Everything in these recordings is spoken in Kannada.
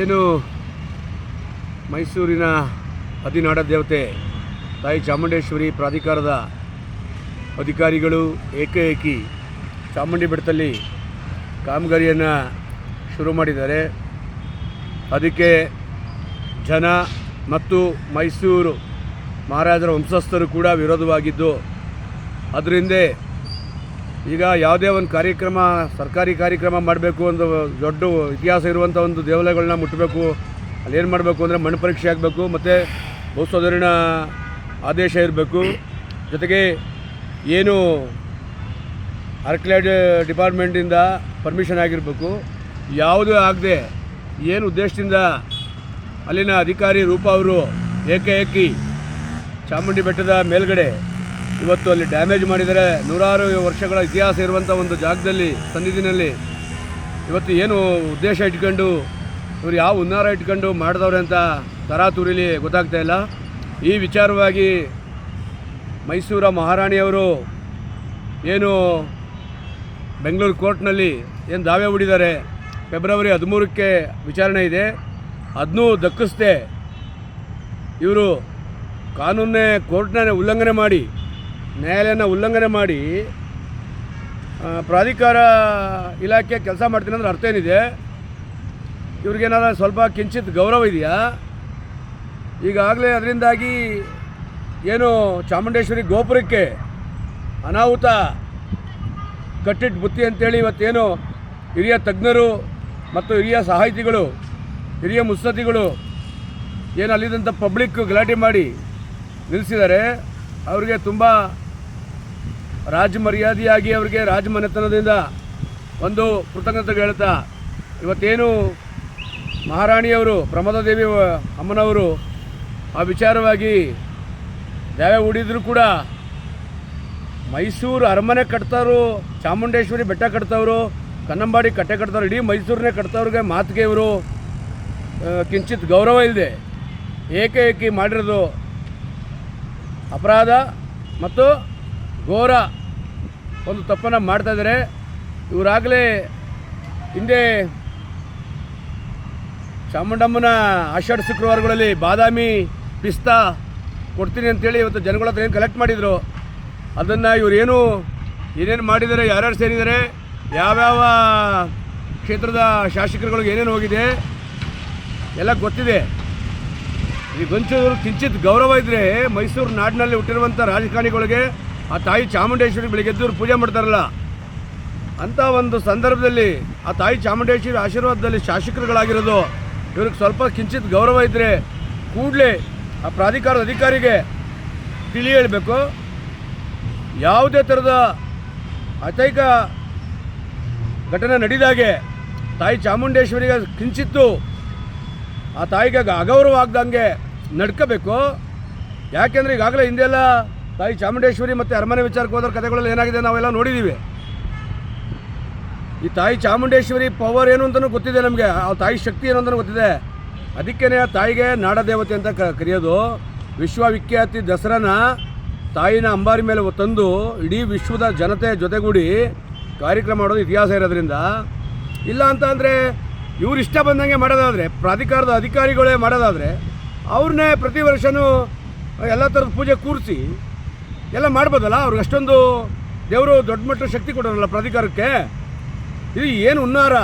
ಏನು ಮೈಸೂರಿನ ಹದಿನಾಡ ದೇವತೆ ತಾಯಿ ಚಾಮುಂಡೇಶ್ವರಿ ಪ್ರಾಧಿಕಾರದ ಅಧಿಕಾರಿಗಳು ಏಕಾಏಕಿ ಚಾಮುಂಡಿ ಬೆಟ್ಟದಲ್ಲಿ ಕಾಮಗಾರಿಯನ್ನು ಶುರು ಮಾಡಿದ್ದಾರೆ. ಅದಕ್ಕೆ ಜನ ಮತ್ತು ಮೈಸೂರು ಮಹಾರಾಜರ ವಂಶಸ್ಥರು ಕೂಡ ವಿರೋಧವಾಗಿದ್ದು, ಅದರಿಂದ ಈಗ ಯಾವುದೇ ಒಂದು ಕಾರ್ಯಕ್ರಮ, ಸರ್ಕಾರಿ ಕಾರ್ಯಕ್ರಮ ಮಾಡಬೇಕು ಒಂದು ದೊಡ್ಡ ಇತಿಹಾಸ ಇರುವಂಥ ಒಂದು ದೇವಾಲಯಗಳನ್ನ ಮುಟ್ಟಬೇಕು ಅಲ್ಲಿ ಏನು ಮಾಡಬೇಕು ಅಂದರೆ ಮಣ್ಣು ಪರೀಕ್ಷೆ ಆಗಬೇಕು, ಮತ್ತು ಭೂಸೋದರಿನ ಆದೇಶ ಇರಬೇಕು. ಜೊತೆಗೆ ಏನು ಆರ್ಕ್ಲೈಡ್ ಡಿಪಾರ್ಟ್ಮೆಂಟಿಂದ ಪರ್ಮಿಷನ್ ಆಗಿರಬೇಕು, ಯಾವುದೂ ಆಗದೆ ಏನು ಉದ್ದೇಶದಿಂದ ಅಲ್ಲಿನ ಅಧಿಕಾರಿ ರೂಪ ಅವರು ಏಕೆ ಏಕಿ ಚಾಮುಂಡಿ ಬೆಟ್ಟದ ಮೇಲ್ಗಡೆ ಇವತ್ತು ಅಲ್ಲಿ ಡ್ಯಾಮೇಜ್ ಮಾಡಿದರೆ ನೂರಾರು ವರ್ಷಗಳ ಇತಿಹಾಸ ಇರುವಂಥ ಒಂದು ಜಾಗದಲ್ಲಿ, ಸನ್ನಿಧಿನಲ್ಲಿ ಇವತ್ತು ಏನು ಉದ್ದೇಶ ಇಟ್ಕೊಂಡು, ಇವರು ಯಾವ ಹುನ್ನಾರ ಇಟ್ಕೊಂಡು ಮಾಡಿದವ್ರೆ ಅಂತ ತರಾತುರಿಲಿ ಗೊತ್ತಾಗ್ತಾ ಇಲ್ಲ. ಈ ವಿಚಾರವಾಗಿ ಮೈಸೂರ ಮಹಾರಾಣಿಯವರು ಏನು ಬೆಂಗಳೂರು ಕೋರ್ಟ್ನಲ್ಲಿ ಏನು ದಾವೆ ಹೂಡಿದ್ದಾರೆ, ಫೆಬ್ರವರಿ ಹದಿಮೂರಕ್ಕೆ ವಿಚಾರಣೆ ಇದೆ. ಅದನ್ನೂ ದಕ್ಕಿಸ್ದೆ ಇವರು ಕಾನೂನೇ ಕೋರ್ಟ್ನೇ ಉಲ್ಲಂಘನೆ ಮಾಡಿ ನ್ಯಾಯಾಲಯನ ಉಲ್ಲಂಘನೆ ಮಾಡಿ ಪ್ರಾಧಿಕಾರ ಇಲಾಖೆ ಕೆಲಸ ಮಾಡ್ತೀನಿ ಅಂದ್ರೆ ಅರ್ಥ ಏನಿದೆ? ಇವ್ರಿಗೇನಾರ ಸ್ವಲ್ಪ ಕಿಂಚಿತ್ ಗೌರವ ಇದೆಯಾ? ಈಗಾಗಲೇ ಅದರಿಂದಾಗಿ ಏನು ಚಾಮುಂಡೇಶ್ವರಿ ಗೋಪುರಕ್ಕೆ ಅನಾಹುತ ಕಟ್ಟಿಟ್ಟು ಬುತ್ತಿ ಅಂತೇಳಿ ಇವತ್ತೇನು ಹಿರಿಯ ತಜ್ಞರು ಮತ್ತು ಹಿರಿಯ ಸಾಹಿತಿಗಳು, ಹಿರಿಯ ಮುಸ್ತತಿಗಳು ಏನು ಅಲ್ಲಿದ್ದಂಥ ಪಬ್ಲಿಕ್ ಗಲಾಟೆ ಮಾಡಿ ನಿಲ್ಲಿಸಿದ್ದಾರೆ. ಅವರಿಗೆ ತುಂಬ ರಾಜ ಮರ್ಯಾದೆಯಾಗಿ ಅವರಿಗೆ ರಾಜಮನೆತನದಿಂದ ಒಂದು ಕೃತಜ್ಞತೆ ಹೇಳ್ತಾ ಇವತ್ತೇನು ಮಹಾರಾಣಿಯವರು, ಪ್ರಮೋದಾದೇವಿ ದೇವಿ ಅಮ್ಮನವರು ಆ ವಿಚಾರವಾಗಿ ದಾವೆ ಹೂಡಿದ್ರು ಕೂಡ ಮೈಸೂರು ಅರಮನೆ ಕಟ್ತವರು ಚಾಮುಂಡೇಶ್ವರಿ ಬೆಟ್ಟ ಕಟ್ತವರು ಕನ್ನಂಬಾಡಿ ಕಟ್ಟೆ ಕಟ್ತವ್ರು ಇಡೀ ಮೈಸೂರನ್ನೇ ಕಟ್ತವ್ರಿಗೆ ಮಾತಿಗೆ ಇವರು ಕಿಂಚಿತ್ ಗೌರವ ಇಲ್ಲದೆ ಏಕಾಏಕಿ ಮಾಡಿರೋದು ಅಪರಾಧ ಮತ್ತು ಘೋರ ಒಂದು ತಪ್ಪನ್ನು ಮಾಡ್ತಾ ಇದ್ದಾರೆ ಇವರಾಗಲೇ ಹಿಂದೆ ಚಾಮುಂಡಮ್ಮನ ಆಷಾಢ ಶುಕ್ರವಾರಗಳಲ್ಲಿ ಬಾದಾಮಿ ಪಿಸ್ತಾ ಕೊಡ್ತೀನಿ ಅಂತೇಳಿ ಇವತ್ತು ಜನಗಳ ಹತ್ರ ಏನು ಕಲೆಕ್ಟ್ ಮಾಡಿದರು. ಅದನ್ನು ಇವರೇನು ಏನೇನು ಮಾಡಿದ್ದಾರೆ, ಯಾರ್ಯಾರು ಸೇರಿದ್ದಾರೆ, ಯಾವ್ಯಾವ ಕ್ಷೇತ್ರದ ಶಾಸಕರುಗಳಿಗೆ ಏನೇನು ಹೋಗಿದೆ, ಎಲ್ಲ ಗೊತ್ತಿದೆ. ಈ ಗೊಂಚೂರು ಕಿಂಚಿತ್ ಗೌರವ ಇದ್ದರೆ ಮೈಸೂರು ನಾಡಿನಲ್ಲಿ ಹುಟ್ಟಿರುವಂಥ ರಾಜಕಾರಣಿಗಳಿಗೆ ಆ ತಾಯಿ ಚಾಮುಂಡೇಶ್ವರಿ ಬೆಳಿಗ್ಗೆ ಎದ್ದು ಪೂಜೆ ಮಾಡ್ತಾರಲ್ಲ ಅಂಥ ಒಂದು ಸಂದರ್ಭದಲ್ಲಿ ಆ ತಾಯಿ ಚಾಮುಂಡೇಶ್ವರಿ ಆಶೀರ್ವಾದದಲ್ಲಿ ಶಾಸಕರುಗಳಾಗಿರೋದು, ಇವ್ರಿಗೆ ಸ್ವಲ್ಪ ಕಿಂಚಿತ್ ಗೌರವ ಇದ್ದರೆ ಕೂಡಲೇ ಆ ಪ್ರಾಧಿಕಾರದ ಅಧಿಕಾರಿಗೆ ತಿಳಿ ಹೇಳಬೇಕು ಯಾವುದೇ ಥರದ ಅತೈಕ ಘಟನೆ ನಡೆದಾಗೆ ತಾಯಿ ಚಾಮುಂಡೇಶ್ವರಿಗೆ ಕಿಂಚಿತ್ತು ಆ ತಾಯಿಗೆ ಅಗೌರವ ಆಗ್ದಂಗೆ ನಡ್ಕೋಬೇಕು. ಯಾಕೆಂದರೆ ಈಗಾಗಲೇ ಹಿಂದೆಲ್ಲ ತಾಯಿ ಚಾಮುಂಡೇಶ್ವರಿ ಮತ್ತು ಅರಮನೆ ವಿಚಾರಕ್ಕೆ ಹೋದ್ರ ಕಥೆಗಳಲ್ಲಿ ಏನಾಗಿದೆ ನಾವೆಲ್ಲ ನೋಡಿದ್ದೀವಿ ಈ ತಾಯಿ ಚಾಮುಂಡೇಶ್ವರಿ ಪವರ್ ಏನು ಅಂತಲೂ ಗೊತ್ತಿದೆ ನಮಗೆ. ಆ ತಾಯಿ ಶಕ್ತಿ ಏನು ಅಂತಲೂ ಗೊತ್ತಿದೆ. ಅದಕ್ಕೇ ಆ ತಾಯಿಗೆ ನಾಡದೇವತೆ ಅಂತ ಕ, ಕರೆಯೋದು. ವಿಶ್ವವಿಖ್ಯಾತಿ ದಸರಾನ ತಾಯಿನ ಅಂಬಾರಿ ಮೇಲೆ ತಂದು ಇಡೀ ವಿಶ್ವದ ಜನತೆ ಜೊತೆಗೂಡಿ ಕಾರ್ಯಕ್ರಮ ಮಾಡೋದು ಇತಿಹಾಸ ಇರೋದ್ರಿಂದ. ಇಲ್ಲ ಅಂತ ಅಂದರೆ ಇವ್ರು ಇಷ್ಟ ಬಂದಂಗೆ ಮಾಡೋದಾದರೆ, ಪ್ರಾಧಿಕಾರದ ಅಧಿಕಾರಿಗಳೇ ಮಾಡೋದಾದರೆ ಅವ್ರನ್ನೇ ಪ್ರತಿ ವರ್ಷವೂ ಎಲ್ಲ ಥರದ ಪೂಜೆ ಕೂರಿಸಿ ಎಲ್ಲ ಮಾಡ್ಬೋದಲ್ಲ? ಅವ್ರಿಗೆ ಅಷ್ಟೊಂದು ದೇವರು ದೊಡ್ಡ ಮಟ್ಟದ ಶಕ್ತಿ ಕೊಡೋರಲ್ಲ ಪ್ರಾಧಿಕಾರಕ್ಕೆ? ಇದು ಏನು ಉನ್ನಾರ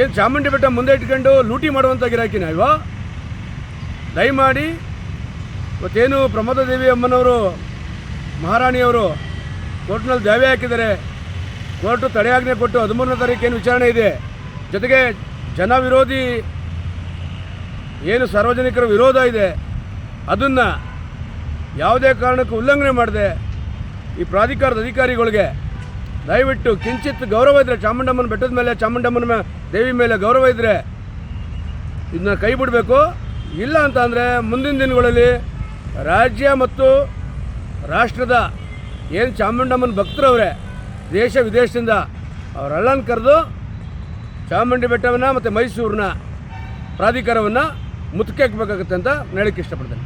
ಏನು ಚಾಮುಂಡಿ ಬೆಟ್ಟ ಮುಂದೆ ಇಟ್ಕೊಂಡು ಲೂಟಿ ಮಾಡುವಂಥ ಗಿರಾಕಿನ ಇವ? ದಯಮಾಡಿ ಇವತ್ತೇನು ಪ್ರಮೋದದೇವಿ ಅಮ್ಮನವರು ಮಹಾರಾಣಿಯವರು ಕೋರ್ಟ್ನಲ್ಲಿ ದಾವೆ ಹಾಕಿದ್ದಾರೆ. ಕೋರ್ಟು ತಡೆಯಾಜ್ಞೆ ಕೊಟ್ಟು ಹದಿಮೂರನೇ ತಾರೀಕು ಏನು ವಿಚಾರಣೆ ಇದೆ? ಜೊತೆಗೆ ಜನ ವಿರೋಧಿ ಏನು ಸಾರ್ವಜನಿಕರ ವಿರೋಧ ಇದೆ? ಅದನ್ನು ಯಾವುದೇ ಕಾರಣಕ್ಕೂ ಉಲ್ಲಂಘನೆ ಮಾಡದೆ ಈ ಪ್ರಾಧಿಕಾರದ ಅಧಿಕಾರಿಗಳಿಗೆ ದಯವಿಟ್ಟು ಕಿಂಚಿತ್ ಗೌರವ ಇದ್ದರೆ ಚಾಮುಂಡಮ್ಮನ ಬೆಟ್ಟದ ಮೇಲೆ, ಚಾಮುಂಡಮ್ಮನ ದೇವಿ ಮೇಲೆ ಗೌರವ ಇದ್ದರೆ ಇದನ್ನ ಕೈ ಬಿಡಬೇಕು. ಇಲ್ಲ ಅಂತ ಅಂದರೆ ಮುಂದಿನ ದಿನಗಳಲ್ಲಿ ರಾಜ್ಯ ಮತ್ತು ರಾಷ್ಟ್ರದ ಏನು ಚಾಮುಂಡಮ್ಮನ ಭಕ್ತರವ್ರೆ, ದೇಶ ವಿದೇಶದಿಂದ ಅವರೆಲ್ಲನ ಕರೆದು ಚಾಮುಂಡಿ ಬೆಟ್ಟವನ್ನು ಮತ್ತು ಮೈಸೂರಿನ ಪ್ರಾಧಿಕಾರವನ್ನು ಮುತ್ತಿಗೆ ಹಾಕಬೇಕಾಗತ್ತೆ ಅಂತ ಹೇಳಕ್ಕೆ ಇಷ್ಟಪಡ್ತೇನೆ.